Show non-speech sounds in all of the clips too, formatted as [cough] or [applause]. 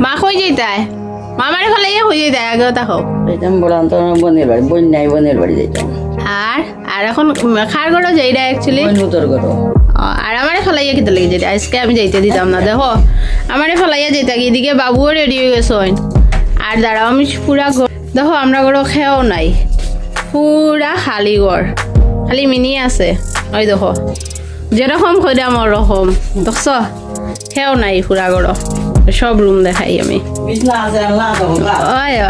মা কই যাইতাই মামারে ফলে ইয়ে হয়ে যাইতাই আগে দেখো। যাইতাম বললাম তো বোনের বাড়ি বোন নাই বোনের বাড়ি যাইতাম। আর? আর এখন খার গড়ো যাইরা অ্যাকচুয়ালি আর আমারে ফলাইয়া কিতা লেগে যেতে আজকে আমি যাইতে দিতাম না দেখো। আমারে ফলাইয়া যেতে কি এদিকে বাবুও রেডি হয়ে গেছে আর দাঁড়াও আমি পুরা ঘর- দেখো আমরা ঘর খেয়াও নাই। পুরা খালি ঘর। খালি মিনি আছে। ওই দেখো। যেরকম কইরাম ওরকম দেখছ? খেয়াও নাই পুরা ঘর সব রুম দেখাই আমি।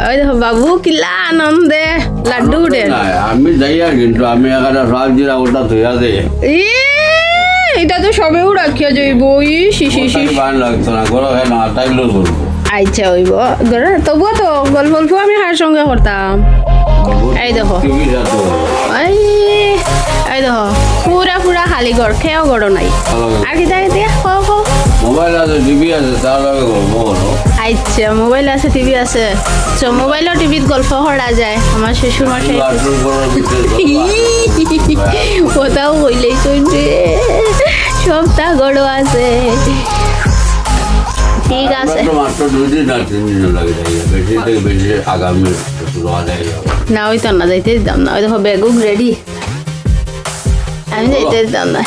ওই দেখো বাবু কিলা আনন্দে। লাড্ডু উঠে আমি যাইয়া কিন্তু আমি সব জিরা ওটা ধুইয়া দেয় এটা তো সবেও রাখিয়া যাইব ই শিশি শিশি লাগতো না করো হ্যাঁ না তাইলেও করব আচ্ছা হইব। ঘরে তবুও তো গল্প গল্প আমি হার সঙ্গে করতাম। এই দেখো। এই এই দেখো। পুরা পুরা খালি ঘর খেয়েও ঘর নাই। আর কিতা কিতা কও কও। মোবাইল আছে টিভি আছে তার লগে করো আচ্ছা মোবাইল আছে টিভি আছে। তো মোবাইলও টিভিত গল্প করা যায়। আমার শ্বশুর মশাই কোথাও হইলেই তো সবটা গড় আছে। ঠিক আছে। আর থেকে না ওই তো না যাইতে দিতাম না। ওই দেখো বেগুক রেডি আমি যাইতে দিতাম না।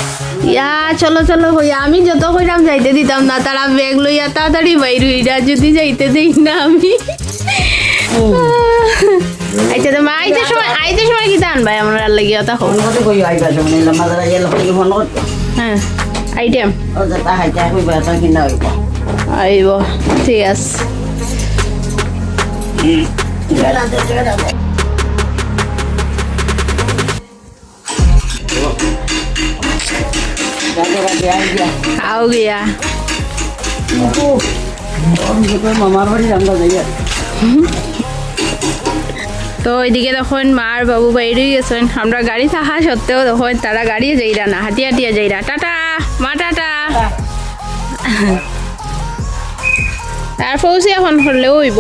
ইয়া চলো চলো হইয়া। আমি যত কইরাম যাইতে দিতাম না। তারা ব্যাগ লইয়া তাড়াতাড়ি বাইর হইরা যদি যাইতে দেই না আমি। আচ্ছা তো মা আইতে সময় আইতে সময় কি দান ভাই? আমরা হোক কই আইবা মাদারা গেল ফোন করতে হ্যাঁ আইটেম। ও তা হাইতা কইবা তা কিনা হইব। আইব ঠিক আছে। তো ওইদিকে তখন মার বাবু বাইরে গেছেন আমরা গাড়ি থাকা সত্ত্বেও তখন তারা গাড়ি যাইরা না হাঁটিয়া হাঁটিয়া যাইরা টাটা মা টাটা আর পৌঁছে এখন হলেও হইব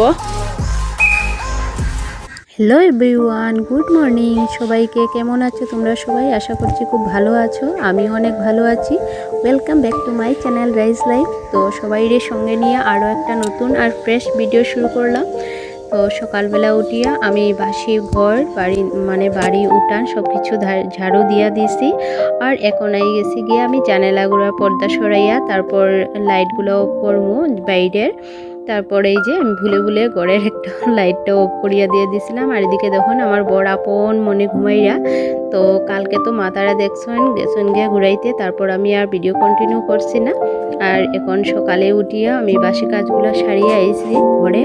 হ্যালো এভরিওয়ান, গুড মর্নিং। সবাইকে কেমন আছো তোমরা সবাই? আশা করছি খুব ভালো আছো। আমি অনেক ভালো আছি। Welcome back to my channel rice life তো সবাইরে সঙ্গে নিয়ে আরও একটা নতুন আর ফ্রেশ ভিডিও শুরু করলাম। তো সকালবেলা উঠিয়া আমি বাসি ঘর, বাড়ি মানে বাড়ি উঠান সব কিছু ঝাড়ু দিয়া দিছি। আর এখন আই গেছি গিয়ে আমি জানালাগুলো পর্দা সরাইয়া, তারপর লাইটগুলো করব বাইরের। তারপরে এই যে আমি ভুলে ভুলে ঘরের একটা লাইটটা অফ করিয়া দিয়ে দিছিলাম। আর এদিকে দেখুন, আমার বড় আপন মনে ঘুমাইয়া, তো কালকে তো মাতারা দেখছেন, গেছেন গিয়ে ঘুরাইতে, তারপর আমি আর ভিডিও কন্টিনিউ করছি না। আর এখন সকালে উঠিয়া আমি বাসি কাজগুলো সারিয়ে আইছি ঘরে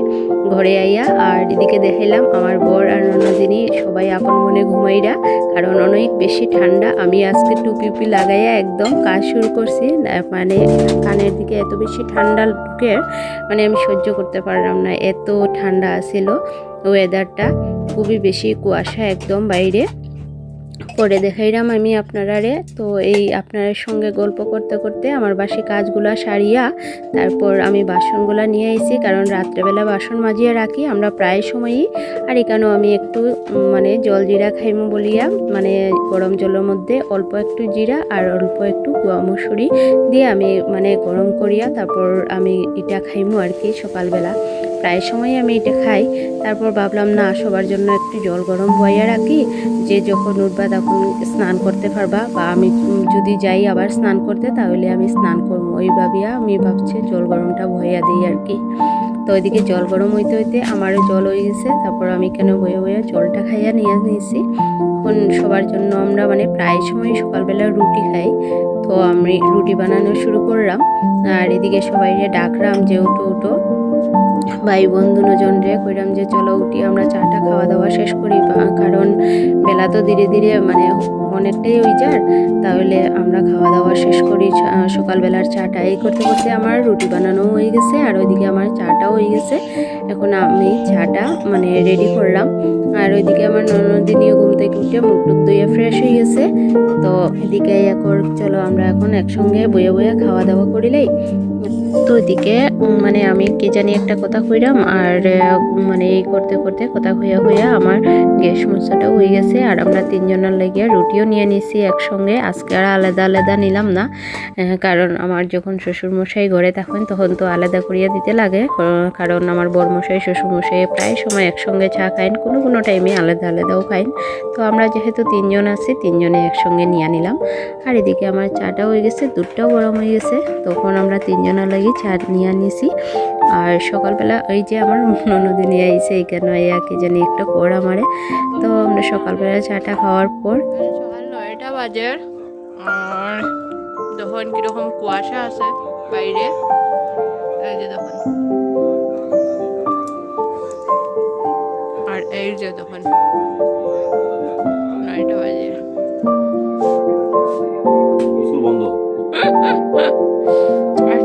ঘরে আইয়া, আর এদিকে দেখাইলাম, আমার বর আর ননদিনী সবাই আপন মনে ঘুমাইরা, কারণ অনেক বেশি ঠান্ডা। আমি আজকে টুপি উপি লাগাইয়া একদম কাজ শুরু করছি মানে কানের দিকে এত বেশি ঠান্ডা ঢুকে মানে আমি সহ্য করতে পারলাম না। এত ঠান্ডা ছিল ওয়েদারটা খুবই বেশি কুয়াশা একদম বাইরে। পরে দেখাইলাম আমি আপনারারে। তো এই আপনার সঙ্গে গল্প করতে করতে আমার বাসি কাজগুলা সারিয়া তারপর আমি বাসনগুলা নিয়ে আইছি, কারণ রাত্রেবেলা বাসন মাজিয়ে রাখি, আমরা প্রায় সময়ই। আর এখানেও আমি একটু মানে জল জিরা খাইমু বলিয়া মানে গরম জলের মধ্যে অল্প একটু জিরা আর অল্প একটু মুসুরি দিয়ে আমি মানে গরম করিয়া তারপর আমি এটা খাইমু আর কি সকালবেলা। প্রায় সময় আমি এটা খাই। তারপর ভাবলাম, না, সবার জন্য একটু জল গরম বইয়া রাখি। যে যখন উঠবা তখন স্নান করতে পারবা বা আমি যদি যাই আবার স্নান করতে, তাহলে আমি স্নান করব। ওই ভাবিয়া আমি ভাবছি জল গরমটা ভয়া দিই আর কি। তো ওইদিকে জল গরম হইতে হইতে আমারও জল হয়ে গেছে তারপর আমি কেন বয়ে বয়ে জলটা খাইয়া নিয়ে নিয়েছি এখন সবার জন্য আমরা মানে প্রায় সময় সকালবেলা রুটি খাই। তো আমি রুটি বানানো শুরু করলাম। আর এদিকে সবাইকে ডাকলাম যে উঠো উঠো ভাই বন্ধু নজন রে কইরাম যে চলো উঠি, আমরা চাটা খাওয়া দাওয়া শেষ করি। কারণ বেলা তো ধীরে ধীরে মানে অনেকটাই ওই যার, তাহলে আমরা খাওয়া দাওয়া শেষ করি। সকালবেলার চাটা। এই করতে করতে আমার রুটি বানানো হয়ে গেছে, আর ওইদিকে আমার চাটাও হয়ে গেছে। এখন আমি চাটা মানে রেডি করলাম। আর ওইদিকে আমার ননদিনীও ঘুম থেকে উঠে মুখ টুক ধুয়ে ফ্রেশ হয়ে গেছে। তো এদিকে এখন চলো আমরা এখন একসঙ্গে বয়ে বয়ে খাওয়া দাওয়া করিলেই তো ওইদিকে মানে আমি কি জানি একটা কথা কইরাম, আর মানে এই করতে করতে কথা হইয়া হইয়া আমার গ্যাস মোচাটাও হয়ে গেছে, আর আমরা তিনজনের লাগিয়া রুটিও নিয়ে নিছি একসঙ্গে। আজকে আর আলাদা আলাদা নিলাম না কারণ আমার যখন শ্বশুরমশাই ঘরে থাকেন, তখন তো আলাদা করিয়া দিতে লাগে কারণ আমার বরমশাই, শ্বশুরমশাই প্রায় সময় একসঙ্গে চা খাইন, কোনো কোনো টাইমে আলাদা আলাদাও খাইন। তো আমরা যেহেতু তিনজন আছি, তিনজনে একসঙ্গে নিয়ে নিলাম। আর এদিকে আমার চাটাও হয়ে গেছে, দুধটাও গরম হয়ে গেছে, তখন আমরা তিনজনের লাগি চা নিয়ে নিয়েছি আর সকালবেলা ওই যে আমার ননদিনী আইছে এখানে আইয়া কি জানি একটা কর আমারে তো আমরা সকালবেলা চাটা খাওয়ার পর সকাল নয়টা বাজে আর তখন কীরকম কুয়াশা আছে বাইরে। এই যে তখন আর এই যে তখন নয়টা বাজে। বন্ধ। [laughs]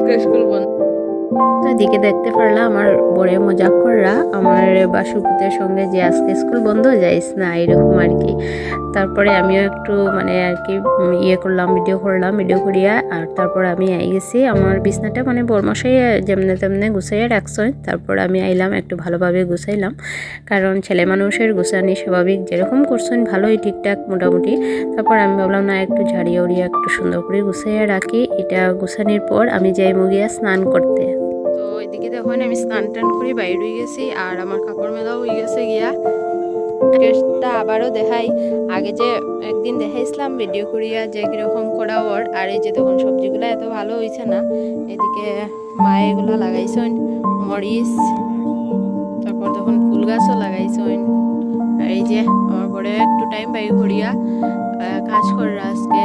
আজকে স্কুল বন্ধ তো এদিকে দেখতে পারলাম আমার বড়ে মজাক কররা। আমার বাসুপুতের সঙ্গে যে আজকে স্কুল বন্ধ যাইস না, এরকম আর কি। তারপরে আমিও একটু মানে আর কি ইয়ে করলাম ভিডিও করলাম ভিডিও করিয়া, আর তারপর আমি আই গেছি। আমার বিছনাটা মানে বরমশাই যেমনে তেমনে গুছাইয়া রাখছেন তারপর আমি আইলাম, একটু ভালোভাবে গুছাইলাম। কারণ ছেলে মানুষের গুছানি স্বাভাবিক, যেরকম করছেন ভালোই, ঠিকঠাক, মোটামুটি। তারপর আমি ভাবলাম, না, একটু ঝাড়িয়ে উড়িয়ে একটু সুন্দর করে গুছাইয়া রাখি। এটা গুছানির পর আমি যাই মুগিয়া স্নান করতে। এদিকে তখন আমি স্নান টান করে বাইরে গেছি আর আমার কাপড় মেলাও হয়ে গেছে গিয়া। টেস্টটা আবারও দেখাই। আগে যে একদিন দেখাইছিলাম ভিডিও করিয়া যে কীরকম করা ওর, আর এই যে তখন সবজিগুলো এত ভালো হয়েছে না। এদিকে মায়ে এগুলো লাগাইছেন, মরিচ, তারপর তখন ফুল গাছও লাগাইছেন। এই যে আমার পরে একটু টাইম বাইর করিয়া কাজ করে আজকে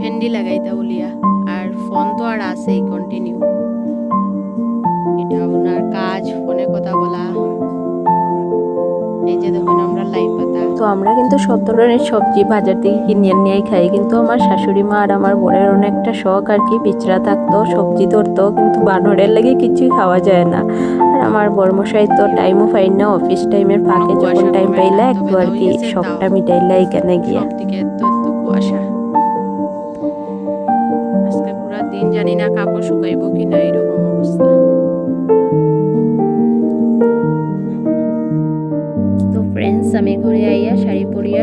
ভেন্ডি লাগাইতা বলিয়া, আর ফোন তো আর আছেই কন্টিনিউ কথা বলা। এই যে দেখুন আমরা লাইভ পাতা। তো আমরা কিন্তু সব ধরনের সবজি বাজার থেকে কিনে নিয়েই খাই। কিন্তু আমার শাশুড়ি মা আর আমার বোনের অনেকটা শখ আর কি। বিচরা থাকতো সবজি ধরতো কিন্তু বানরের লাগে কিছুই খাওয়া যায় না। আর আমার বর্মশাই তো টাইমও পাই না অফিস টাইমের ফাঁকে যখন টাইম পাইলা একটু আর কি শখটা মিটাইলা এখানে গিয়া। কুয়াশা। আজকে পুরা দিন জানি না কাপড় শুকাইব কি না এরকম অবস্থা।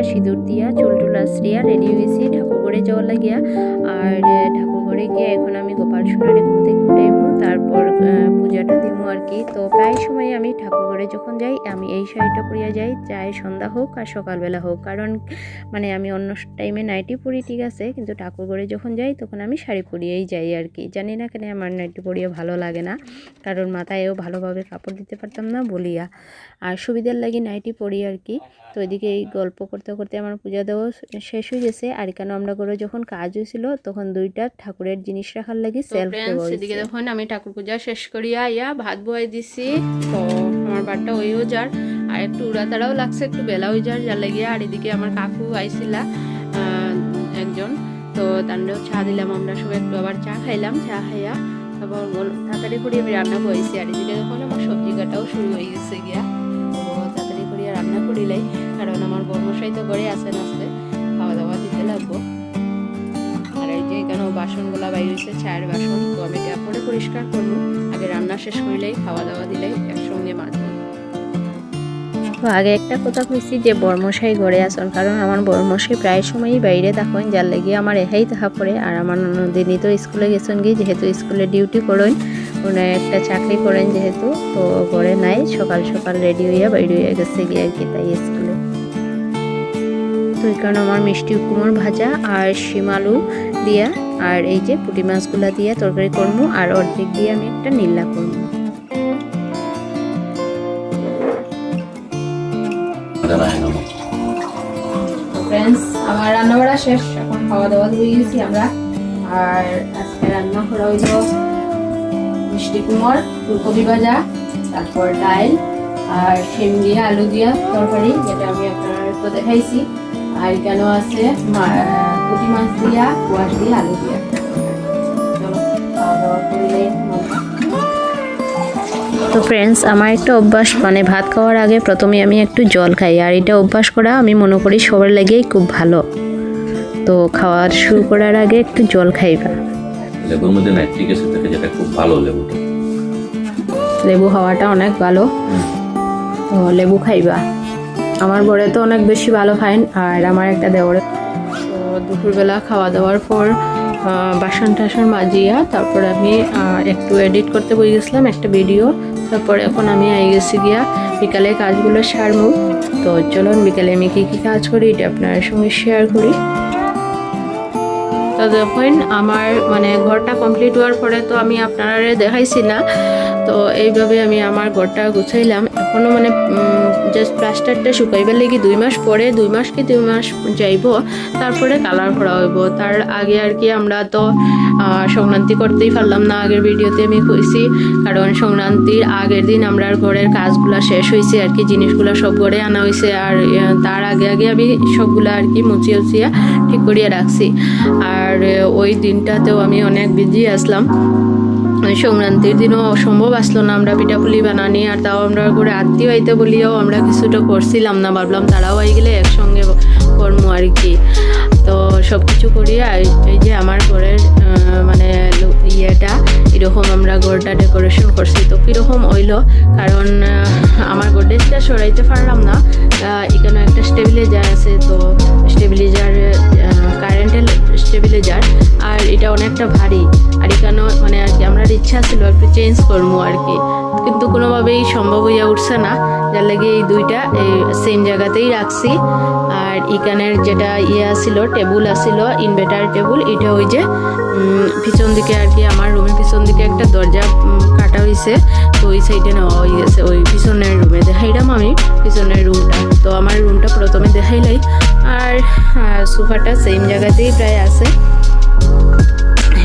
সিঁদুর দিয়া চুল আশ্রিয়া রেডি হয়েছি ঠাকুর ঘরে যাওয়া লাগিয়া। আর ঠাকুর গিয়ে এখন আমি গোপাল সোনারে ঘুম থেকে উঠাইমু তারপর পূজাটা দিব আর কি। তো প্রায় সময় আমি ঠাকুর ঘরে যখন যাই আমি এই শাড়িটা পরিয়া যাই চাই সন্ধ্যা হোক আর সকালবেলা হোক। কারণ মানে আমি অন্য টাইমে নাইটি পরি ঠিক আছে? কিন্তু ঠাকুর ঘরে যখন যাই তখন আমি শাড়ি পরিয়েই যাই আর কি। জানি না কেন আমার নাইটি পরিয়ে ভালো লাগে না। কারণ মাথায়ও ভালোভাবে কাপড় দিতে পারতাম না বলিয়া। আর সুবিধার লাগে নাইটি পরি আর কি। তো এদিকে এই গল্প করতে করতে আমার পূজা দেওয়া শেষ হয়ে গেছে। আর কেন আমরা করে যখন কাজ হয়েছিল তখন দুইটা ঠাকুরের জিনিস রাখার লাগি সেলফ এদিকে দেখুন আমি ঠাকুর পূজা শেষ করিয়া ইয়া ভাত বয়াই দিছি। তো আমার বাটটা ওইও যার আর একটু উড়াতাড়াও লাগছে একটু বেলা হয়ে যার যার লাগিয়া আর এদিকে আমার কাকু আইছিলা আহ, একজন। তো তান্ডেও চা দিলাম আমরা সবাই একটু আবার চা খাইলাম চা খাইয়া তারপর তাড়াতাড়ি করে আমি রান্না করেছি আর এদিকে দেখুন আমার সবজি কাটাও শুরু হয়ে গেছে গিয়া। তো তাড়াতাড়ি করিয়া রান্না করিলাই কারণ আমার বর্মশাই তো ঘরে আসেন আসতে খাওয়া দাওয়া দিতে লাগবো। আর এই যে এখানেও বাসনগুলা বাইর হয়েছে চায়ের বাসন তো আমি পরে পরিষ্কার করব। আগে রান্না শেষ করলেই খাওয়া দাওয়া দিলেই একসঙ্গে তো আগে একটা কথা কইছি যে বর্মশাই ঘরে আসন কারণ আমার বর্মশাই প্রায় সময়ই বাইরে থাকেন, যার লেগে আমার এহাই তাহা পড়ে। আর আমার নন্দিনী তো স্কুলে গেছেন গিয়ে, যেহেতু স্কুলে ডিউটি করেন, উনি একটা চাকরি করেন যেহেতু, তো ঘরে নাই, সকাল সকাল রেডি হইয়া বাইরে হয়ে গেছে গিয়ে আর কি তাই স্কুলে। তো এই কারণে আমার মিষ্টি কুমড় ভাজা আর শিমালু দিয়া, আর এই যে পুঁটি মাছগুলা দিয়া তরকারি করব, আর অর্ধেক দিয়ে আমি একটা নীলা করব। আর মিষ্টি কুমড়, ফুলকপি ভাজা, তারপর আর আলু দিয়া তরকারি, যেটা আমি আপনার তো দেখাইছি। আর কেন আছে পুঁটি মাছ দিয়া, কুয়াশ দিয়ে, আলু দিয়া। তো ফ্রেন্ডস আমার একটা অভ্যাস মানে ভাত খাওয়ার আগে প্রথমে আমি একটু জল খাই আর এটা অভ্যাস করা আমি মনে করি সবার লাগেই খুব ভালো। তো খাওয়ার শুরু করার আগে একটু জল খাইবা লেবুর মধ্যে নাইট্রিক অ্যাসিড থাকে যেটা খুব ভালো লেবুটা লেবু খাওয়াটা অনেক ভালো। তো লেবু খাইবা আমার বরে তো অনেক বেশি ভালো খাইন আর আমার একটা দেওরে তো দুপুরবেলা খাওয়া দাওয়ার পর বাসন টাসন মাজিয়া তারপর আমি একটু এডিট করতে বই গেছিলাম একটা ভিডিও তারপর এখন আমি আই গেছি গিয়া বিকালে কাজগুলো সারমু। তো চলুন, বিকালে আমি কী কী কাজ করি এটা আপনার সঙ্গে শেয়ার করি। তো যখন আমার মানে ঘরটা কমপ্লিট হওয়ার পরে তো আমি আপনারা দেখাইছি না। তো এইভাবে আমি আমার ঘরটা গুছাইলাম। এখনও মানে জাস্ট প্লাস্টারটা শুকাইবার লেগে দুই মাস পরে, দুই মাস কি দুই মাস যাইব, তারপরে কালার করা হইব। তার আগে আর কি আমরা তো সংক্রান্তি করতেই পারলাম না আগের ভিডিওতে আমি কইছি। কারণ সংক্রান্তির আগের দিন আমরা ঘরের কাজগুলো শেষ হয়েছে আর কি, জিনিসগুলো সব ঘরে আনা হয়েছে আর তার আগে আগে আমি সবগুলো আর কি মুচিয়ে উচিয়া ঠিক করিয়ে রাখছি। আর ওই দিনটাতেও আমি অনেক বিজি আসলাম। সংক্রান্তির দিনও অসম্ভব আসলো না। আমরা পিঠাপুলি বানানি আর তাও আমরা করে আত্মীয় আইতে বলিয়াও আমরা কিছুটা করছিলাম না। ভাবলাম তারাও আই গেলে একসঙ্গে কর্ম আর কি। সব কিছু করিয়া এই- এই যে আমার ঘরের মানে ইয়েটা, এরকম আমরা ঘরটা ডেকোরেশন করছি। তো কীরকম হইল? কারণ আমার গোডেজটা সরাইতে পারলাম না। এখানে একটা স্টেবিলাইজার আছে, তো স্টেবিলাইজার কারেন্টের স্টেবিলাইজার আর এটা অনেকটা ভারী। আর এখানেও মানে আর কি আমার ইচ্ছা ছিল একটু চেঞ্জ করব আর কি। কিন্তু কোনোভাবেই সম্ভব হইয়া উঠছে না। যার লাগে এই দুইটা, এই সেম জায়গাতেই রাখছি। আর এখানের যেটা ইয়ে ছিল টেবুল আছিল ইনভার্টার টেবুল এটা ওই যে পিছন দিকে আর কি আমার রুমের পিছন দিকে একটা দরজা কাটা হয়েছে তো ওই সাইডে নেওয়া হয়ে গেছে ওই পিছনের রুমে দেখাইলাম আমি পিছনের রুমটা তো আমার রুমটা প্রথমে দেখাইলাই। আর সোফাটা সেম জায়গাতেই প্রায় আছে।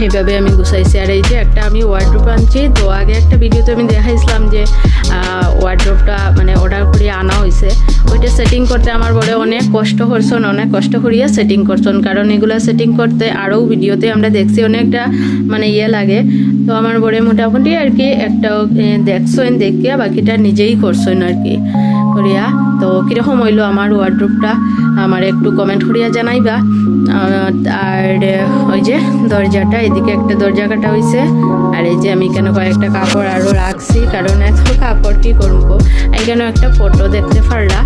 এইভাবে আমি গুছাইছি। আর এই যে একটা আমি ওয়ার্ড্রোপ আনছি। তো আগে একটা ভিডিওতে আমি দেখাইছিলাম যে ওয়ার্ড্রোপটা মানে অর্ডার করে আনা হয়েছে ওইটা সেটিং করতে আমার বলে অনেক কষ্ট করছেন অনেক কষ্ট করিয়া সেটিং করছেন কারণ এগুলো সেটিং করতে আরও ভিডিওতে আমরা দেখছি অনেকটা মানে ইয়ে লাগে। তো আমার বলে মোটামুটি আর কি একটা দেখছেন দেখিয়া বাকিটা নিজেই করছেন আর কি। করিয়া তো কীরকম হইল আমার ওয়ার্ড্রোপটা আমার একটু কমেন্ট করিয়া জানাইবা। আর ওই যে দরজাটা, এদিকে একটা দরজা কাটা হয়েছে আর এই যে আমি কেন কয়েকটা কাপড় আরও রাখছি, কারণ এত কাপড় কি করব? এখানে একটা ফটো দেখতে পারলা?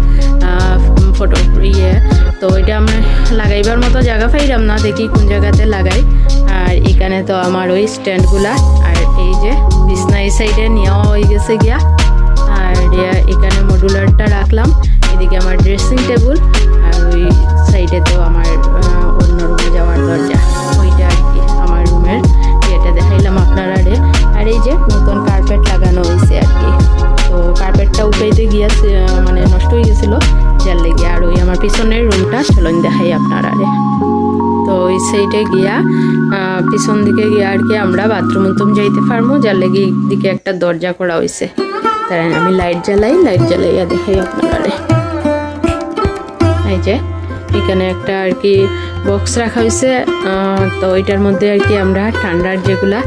ফটো ইয়ে তো এটা আমরা লাগাইবার মতো জায়গা পাইলাম না, দেখি কোন জায়গাতে লাগাই। আর এখানে তো আমার ওই স্ট্যান্ডগুলা আর এই যে বিছনা এই সাইডে নেওয়া হয়ে গেছে গিয়া। এখানে মডুলারটা রাখলাম। এদিকে আমার ড্রেসিং টেবিল আর ওই সাইডে তো আমার অন্য রুমে যাওয়ার দরজা। ওইটা আর কি, আমার রুমের ইয়েটা দেখাইলাম আপনারা রে আর এই যে নতুন কার্পেট লাগানো হয়েছে আর কি। তো কার্পেটটা উঠাইতে গিয়া মানে নষ্ট হয়ে গেছিল। যার লেগে আর ওই আমার পিছনের রুমটা চলন দেখাই আপনারা রে তো ওই সাইডে গিয়া পিছন দিকে গিয়া আর কি আমরা বাথরুম উথরুম যাইতে পারব যার লেগে দিকে একটা দরজা করা হয়েছে তাই আমি লাইট জ্বালাই লাইট জ্বালাইয়া দেখাই আপনারা। এই যে, এখানে একটা আর কি বক্স রাখা হয়েছে তো এটার মধ্যে আর কি আমরা ঠান্ডার যেগুলা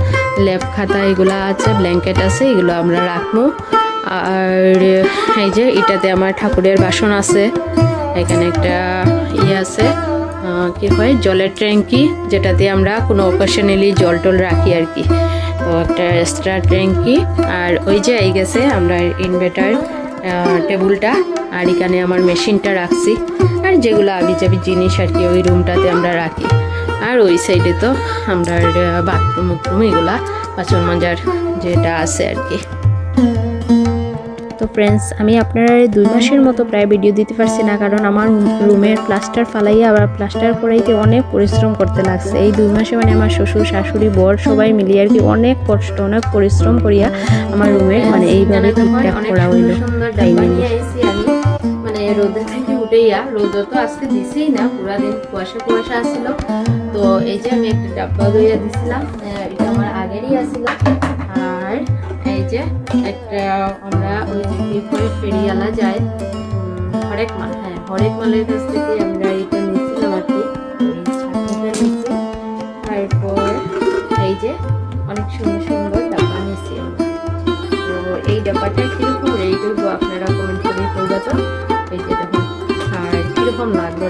ল্যাপ খাতা, এগুলা আছে ব্ল্যাঙ্কেট আছে, এগুলো আমরা রাখব। আর এই যে, এটাতে আমার ঠাকুরের বাসন আছে। এখানে একটা ইয়ে আছে কি হয়, জলের ট্যাঙ্কি, যেটাতে আমরা কোনো অকেশনালি জল টল রাখি আর কি। তো একটা এক্সট্রা ট্যাঙ্কি আর ওই যে এই গেছে আমরা ইনভার্টার টেবুলটা আর এখানে আমার মেশিনটা রাখছি। আর যেগুলো আবি যাবি জিনিস আর কি, ওই রুমটাতে আমরা রাখি। আর ওই সাইডে তো আমরা বাথরুম উথরুম এগুলা বাসন মাজার যেটা আছে আর কি। তো ফ্রেন্ডস আমি আপনারা দুই মাসের মতো প্রায় ভিডিও দিতে পারছি না, কারণ আমার রুমের প্লাস্টার ফালাইয়া আবার প্লাস্টার করাইতে অনেক পরিশ্রম করতে লাগছে। এই দুই মাসে মানে আমার শ্বশুর, শাশুড়ি, বর সবাই মিলিয়ে আর কি অনেক কষ্ট, অনেক পরিশ্রম করিয়া আমার রুমের মানে এইভাবে ঠিকঠাক করা হইল। মানে থেকে উঠেইয়া রোদ তো আজকে দিছেই না, পুরা দিন কুয়াশা কুয়াশা আসছিল তো এই যে আমি একটা ডাব্বা লইয়া দিছিলাম এটা আমার আগেরই আসছিল এই যে, একটা আমরা ওই যে করে ফেরিয়ালা যায় হরেক মাল হ্যাঁ হরেক মালের কাছ থেকে আমরা এটা নিয়েছিলাম আর কি। তারপর এই যে, অনেক সুন্দর সুন্দর ডাব্বা নিয়েছি তো এই ডাব্বাটা কীরকম রেডি করব আপনারা কমেন্ট করে করবে তো? এই যে আর কীরকম লাগল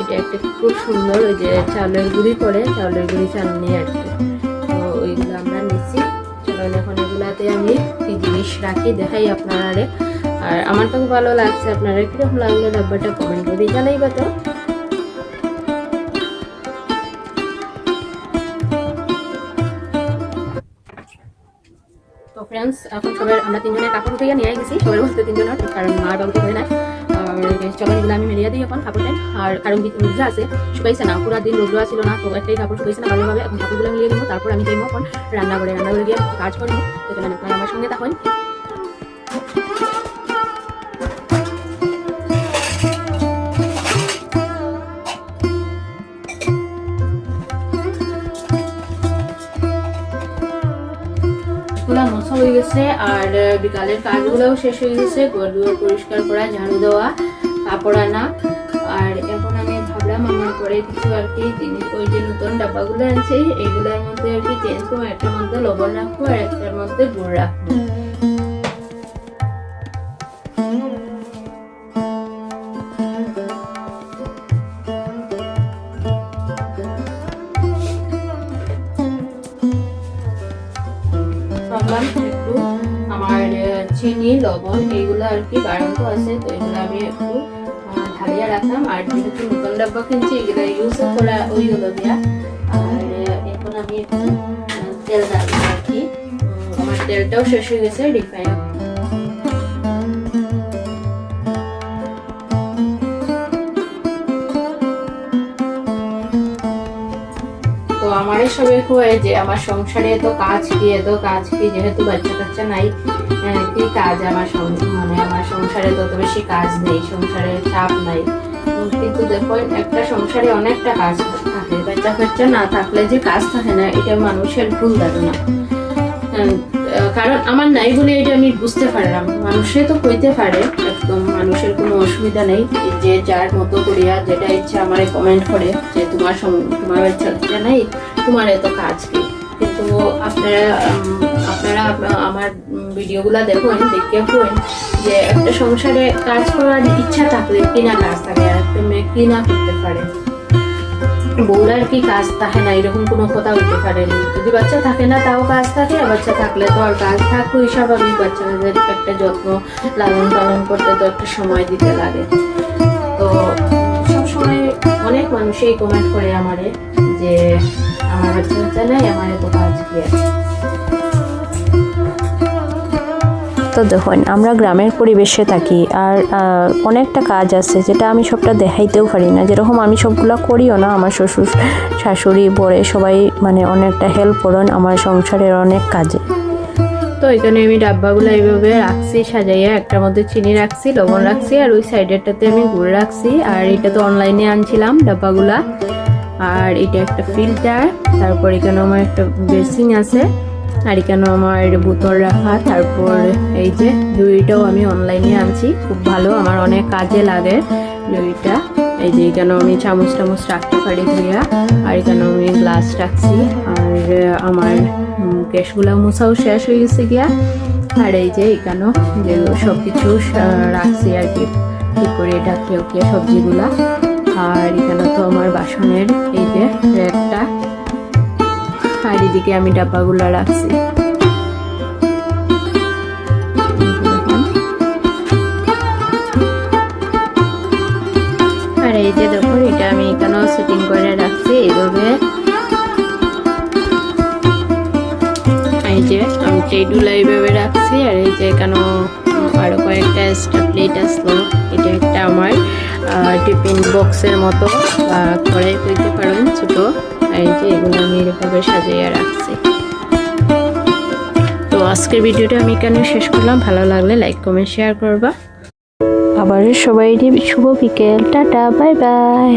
এটা একটা খুব সুন্দর ওই যে চাউলের গুঁড়ি করে চাউলের গুঁড়ি চালনি আর কি। ওইগুলো আমরা নিচ্ছি চলুন এখন এগুলাতে আমি জিনিস রাখি, দেখাই আপনারা আর আমার তো ভালো লাগছে, আপনারা কীরকম লাগল ডাব্বাটা কমেন্ট করে জানাইবা তো। ফ্রেন্ডস এখন সবার আমরা তিনজনের কাপড় উঠে নিয়ে গেছি সবার বলতে তিনজনের কারণ মার বাবু হয় না আমি মেরিয়ে দিই এখন আর কারণ আছে না পুরো দিন ছিল না কাপড় মিলিয়ে তারপর আমি কাজ আমার সঙ্গে হয়ে। গেছে আর বিকালের কাজগুলোও শেষ হয়ে গেছে ঘর পরিষ্কার করা ঝাড়ু দেওয়া কাপড় আনা। আর এখন আমি ভাবলাম আমার পরে কিছু আর কি জিনিস, ওই যে নতুন ডাব্বাগুলো আছে এইগুলোর মধ্যে আর কি চেঞ্জ করব। একটার মধ্যে লবণ রাখব আর একটার মধ্যে গুড় রাখব। একটু আমার চিনি, লবণ এগুলো আর কি বাড়ন্ত আছে, তো এগুলো আমি একটু রাখলাম। আর যেহেতু নতুন ডাব্বা কিনছি, এগুলো ইউজও করা ওই হলো দিয়া আর, এখন আমি তেল দাম আর কি। আমার তেলটাও শেষ হয়ে গেছে রিফাইন আমার সবে হয় যে আমার সংসারে এত কাজ কি, এত কাজ কি? যেহেতু বাচ্চা কাচ্চা নাই কি কাজ আমার মানে আমার সংসারে তত বেশি কাজ নেই, সংসারে চাপ নাই। কিন্তু দেখো, একটা সংসারে অনেকটা কাজ থাকে। বাচ্চা কাচ্চা না থাকলে যে কাজ থাকে না, এটা মানুষের ভুল ধারণা। কারণ আমার নাই বলে এটা আমি বুঝতে পারলাম। মানুষে তো কইতে পারে মানুষের কোনো অসুবিধা নেই। যে যার মতো করিয়া যেটা ইচ্ছা আমারে কমেন্ট করে যে তোমার তোমার ইচ্ছা নেই তোমার এত কাজ কি? কিন্তু আপনারা আপনারা আপ- আমার ভিডিওগুলো দেখুন দেখে হন যে একটা সংসারে কাজ করার ইচ্ছা থাকলে কিনা কাজ থাকে আর একটা মেয়ে কিনা করতে পারে? বউরার কি কাজ থাকে না? এরকম কোনো কথা পারে না। যদি বাচ্চা থাকে না, তাও কাজ থাকে, আর বাচ্চা থাকলে তো আর কাজ থাকুই স্বাভাবিক। বাচ্চাদের একটা যত্ন লালন পালন করতে তো একটা সময় দিতে লাগে। তো সবসময় অনেক মানুষই কমেন্ট করে আমারে যে, আমার বাচ্চা বাচ্চা নাই, আমার এত কাজ কি আছে? তো দেখুন আমরা গ্রামের পরিবেশে থাকি আর অনেকটা কাজ আছে যেটা আমি সবটা দেখাইতেও পারি না। যেরকম আমি সবগুলা করিও না, আমার শ্বশুর, শাশুড়ি, বরে সবাই মানে অনেকটা হেল্প করেন আমার সংসারের অনেক কাজে। তো এখানে আমি ডাব্বাগুলো এইভাবে রাখছি, সাজাইয়া একটার মধ্যে চিনি রাখছি, লবণ রাখছি আর ওই সাইডেরটাতে আমি গুড় রাখছি। আর এটা তো অনলাইনে আনছিলাম ডাব্বাগুলা। আর এটা একটা ফিল্টার তারপর এখানে আমার একটা বেসিং আছে। আর এখানে আমার বোতল রাখা, তারপর এই যে জুড়িটাও আমি অনলাইনে আনছি। খুব ভালো, আমার অনেক কাজে লাগে জুড়িটা এই যে এখানে আমি চামচ টামচ রাখতে পারি ধুইয়া, আর এখানে আমি গ্লাস রাখছি। আর আমার গ্যাসগুলো মোছাও শেষ হয়ে গেছে গিয়া। আর এই যে এখানেও যে সব কিছু রাখছি আর কি। ঠিক করে ঢাকিয়ে উঠিয়ে সবজিগুলা। আর এখানে তো আমার বাসনের এই যে একটা আর এদিকে আমি ডাব্বাগুলো রাখছি। আর এই যে দেখুন এটা আমি এখানেও সেটিং করে রাখছি এইভাবে। এই যে আমি রাখছি, আর এই যে কয়েকটা প্লেট আসলো। এটা একটা আমার টিফিন বক্সের মতো এই যে এগুলো আমি এরকমভাবে সাজিয়ে রাখছি। তো আজকের ভিডিওটা আমি এখানে শেষ করলাম। ভালো লাগলে লাইক কমেন্ট শেয়ার করবা। আবার সবাই শুভ বিকেল। Tata bye bye